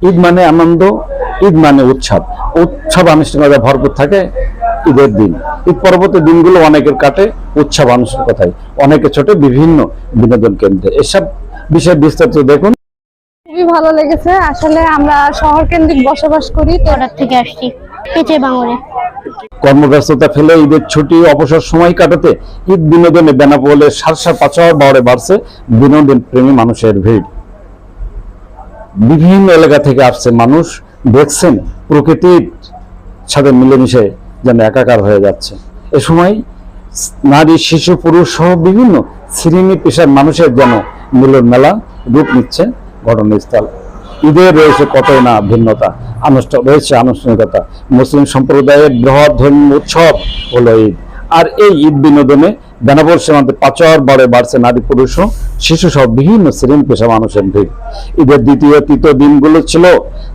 ঈদ মানে আনন্দ ঈদ মানে উৎসব। উৎসব আনুষ্ঠানিকতা ভরপুর থাকে ঈদের দিন। ঈদ পরবর্তী দিনগুলো অনেকের কাটে উৎসব আনুষ্ঠানিকতায় অনেকে ছোটে বিভিন্ন বিনোদন কেন্দ্রে। এসব বিষয়ে বিস্তারিত দেখুন। খুবই ভালো লেগেছে। আসলে আমরা শহর কেন্দ্রিক বসবাস করি তো অর্ডার থেকে আসছি পেঁচে বাঙুরে কর্মব্যস্ততা ফেলে ঈদের ছুটি অবসর সময় কাটাতে ঈদ বিনোদনে বেনাপোলের সাত সাত পাঁচর বারে বাড়ছে বিনোদন প্রেমী মানুষের ভিড়। বিভিন্ন এলাকা থেকে আসছে মানুষ, দেখছেন প্রকৃতির সাথে মিলেমিশে যেন একাকার হয়ে যাচ্ছে। এ সময় নারী, শিশু, পুরুষ সহ বিভিন্ন শ্রেণি পেশার মানুষের যেন মিলন মেলা রূপ নিচ্ছে ঘটনাস্থল। ঈদের রয়েছে কত না ভিন্নতা আনুষ্ঠান রয়েছে আনুষ্ঠানিকতা। মুসলিম সম্প্রদায়ের বৃহৎ ধর্মীয় উৎসব হলো ঈদ। আর এই ঈদ বিনোদনে বেনাপোল সীমান্তে পাচর বারে বাড়ছে নারী পুরুষ শিশু সহ বিভিন্ন শ্রেণি পেশা মানুষের ভিড়। ঈদের দ্বিতীয় তৃতীয় দিনগুলো ছিল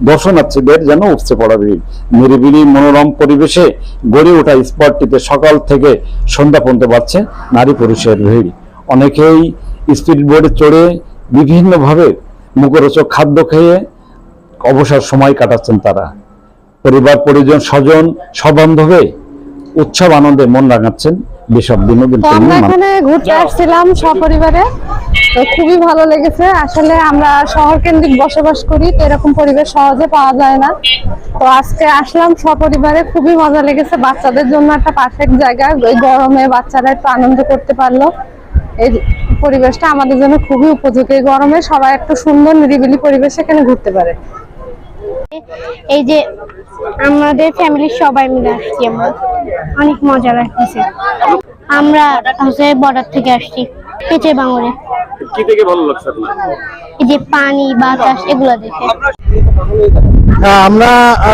দর্শনার্থীদের যেন উপচে পড়া ভিড়। নিরিবিলি মনোরম পরিবেশে গড়ে ওঠা স্পটটিতে সকাল থেকে সন্ধ্যা পর্যন্ত পাচ্ছে নারী পুরুষের ভিড়। অনেকেই স্পিড বোর্ডে চড়ে বিভিন্নভাবে মুখরোচক খাদ্য খেয়ে অবসর সময় কাটাচ্ছেন তারা। পরিবার, পরিজন, স্বজন সবান্ধবে উৎসব আনন্দে মন রাঙাচ্ছেন যেসব বিনোদন আমরা এখানে ঘুরতে আসছিলাম সপরিবারে। তো খুবই ভালো লেগেছে। আসলে আমরা শহর কেন্দ্রিক বসবাস করি তো এরকম পরিবেশ সহজে পাওয়া যায় না। তো আজকে আসলাম সপরিবারে খুবই মজা লেগেছে। বাচ্চাদের জন্য একটা পারফেক্ট জায়গা। এই গরমে বাচ্চারা একটু আনন্দ করতে পারল। এই পরিবেশটা আমাদের জন্য খুবই উপযোগী। এই গরমে সবাই একটু সুন্দর নিরিবিলি পরিবেশে এখানে ঘুরতে পারে। এই যে আমাদের ফ্যামিলির সবাই মিলে আসছি আমরা। অনেক মজা লাগতেছে। আমরা হচ্ছে বর্ডার থেকে আসছি পেঁচে বাঙুরে কি থেকে ভালো লাগছে আপনার? এই যে পানি বাতাস এগুলো দেখে। আমরা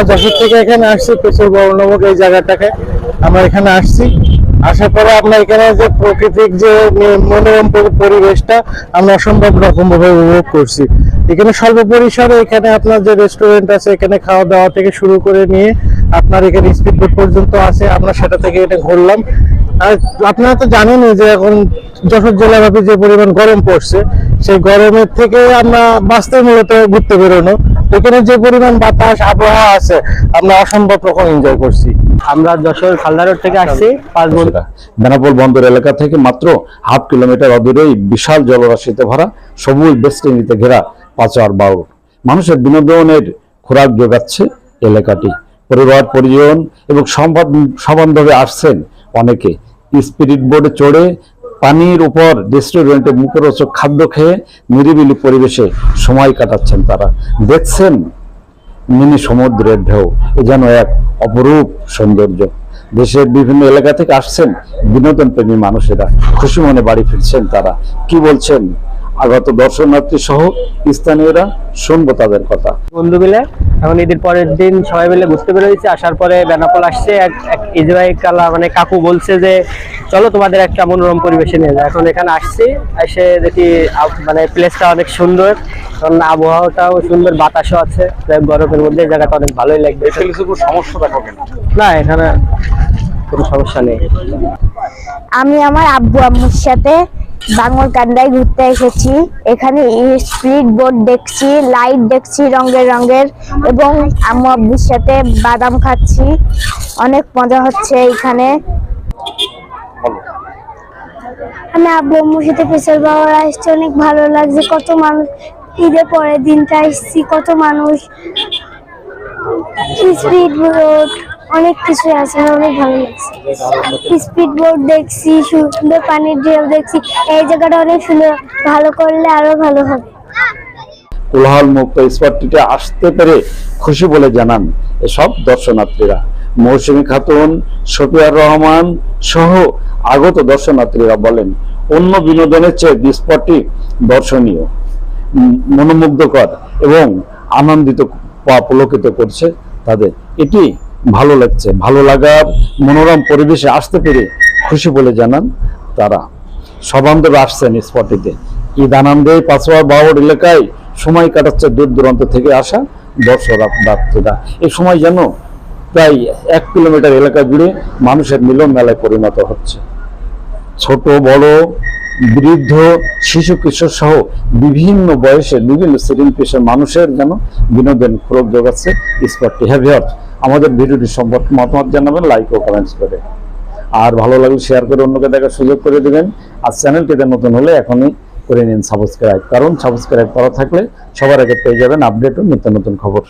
যশোর থেকে এখানে আসছি প্রচুর বড় নামক এই জায়গাটাকে। আমরা এখানে আসছি। আসার পরে আপনার এখানে যে প্রাকৃতিক যে মনোরম পরিবেশটা আমরা অসম্ভব রকম ভাবে উপভোগ করছি। এখানে স্বল্প পরিসরে এখানে আপনার যে রেস্টুরেন্ট আছে, এখানে খাওয়া দাওয়া থেকে শুরু করে নিয়ে আপনার এখানে স্পিড পর্যন্ত আছে, আমরা সেটা থেকে এটা ঘুরলাম। আপনারা তো জানেনই যে এখন যশোর জেলাব্যাপী যে পরিমাণ গরম পড়ছে সেই গরমের থেকে আমরা বাঁচতে মূলত ঘুরতে বেরোনো। এখানে যে পরিমাণ বাতাস আবহাওয়া আছে আমরা অসম্ভব রকম এনজয় করছি। আমরা যশোর খালদা রোড থেকে আসছি পাঁচ সেটা। বেনাপোল বন্দর এলাকা থেকে মাত্র হাফ কিলোমিটার অদূরেই বিশাল জলরাশিতে ভরা সবুজ বেষ্টনীতে ঘেরা পাঁচর বাউর মানুষের বিনোদনের খোরাক যোগাচ্ছে এলাকাটি। পরিবার পরিজন এবং সম্বাদ সবান্ধবে আসছেন অনেকে। স্পিরিট বোর্ডে চড়ে পানির উপর রেস্টুরেন্টে মুখরোচক খাদ্য খেয়ে নিরিবিলি পরিবেশে সময় কাটাচ্ছেন তারা। দেখছেন মিনি সমুদ্রের ঢেউ, এ যেন এক অপরূপ সৌন্দর্য। দেশের বিভিন্ন এলাকা থেকে আসছেন বিনোদন প্রেমী মানুষেরা। খুশি মনে বাড়ি ফিরছেন তারা। কি বলছেন আগত দর্শনার্থী সহ স্থানীয়রা শুনব তাদের কথা। বন্ধু মিলে এখন ঈদের পরের দিন সবাই মিলে ঘুরতে বেরোয়েছি আসার পরে বেনাপোল আসছে এক কালা মানে কাকু বলছে যে চলো তোমাদের একটা মনোরম পরিবেশে নিয়ে যায় এখন এখানে আসছি এসে দেখি মানে প্লেসটা অনেক সুন্দর। কারণ আবহাওয়াটাও সুন্দর বাতাসও আছে তাই গরমের মধ্যে এই জায়গাটা অনেক ভালোই লাগবে। এখানে কিছু সমস্যা দেখো কেন? না এখানে কোনো সমস্যা নেই। আমি আমার আব্বু আম্মুর সাথে বাঙর কান্দায় ঘুরতে এসেছি। এখানে স্পিড বোট দেখছি, লাইট দেখছি রঙের রঙের এবং আম্মু সাথে বাদাম খাচ্ছি। অনেক মজা হচ্ছে এখানে। আমি আব্বু আম্মুর সাথে পেশার বাবার আসছে, অনেক ভালো লাগছে। কত মানুষ, ঈদের পরের দিনটা আসছি, কত মানুষ। Speed boat. অনেক কিছু আছে অনেক ভালো লাগছে। স্পিড বোট দেখছি, সুন্দর পানির ঢেউ দেখছি, এই জায়গাটা অনেক সুন্দর, ভালো করলে আরও ভালো হবে। কোলাহল মুক্ত স্পটটিতে আসতে পেরে খুশি বলে জানান এসব দর্শনার্থীরা। মৌসুমী খাতুন, শফিয়ার রহমান সহ আগত দর্শনার্থীরা বলেন, অন্য বিনোদনের চেয়ে স্পটটি দর্শনীয় মনোমুগ্ধকর এবং আনন্দিত পুলকিত করছে তাদের। এটি ভালো লাগছে। ভালো লাগার মনোরম পরিবেশে আসতে পেরে খুশি বলে জানান তারা। সবান্ধবে আসছেন স্পটিতে ঈদ আনন্দে পাঁচোয়া বাউর এলাকায় সময় কাটাচ্ছে দূর দূরান্ত থেকে আসা দর্শক দর্শনার্থীরা এই সময় যেন প্রায় এক কিলোমিটার এলাকা জুড়ে মানুষের মিলন মেলায় পরিণত হচ্ছে। ছোট, বড়, বৃদ্ধ, শিশু, কিশোর সহ বিভিন্ন বয়সের বিভিন্ন শ্রেণি পেশার মানুষের যেন বিনোদন খোরক যোগাচ্ছে স্পটটি। হ্যাভিয়ার আমাদের ভিডিওটি সম্পর্কে মতামত জানাবেন লাইক ও কমেন্টস করে। আর ভালো লাগলে শেয়ার করে অন্যকে দেখার সুযোগ করে দেবেন। আর চ্যানেলটিতে নতুন হলে এখনই করে নিন সাবস্ক্রাইব কারণ সাবস্ক্রাইব করা থাকলে সবার আগে পেয়ে যাবেন আপডেট ও নিত্য নতুন খবর।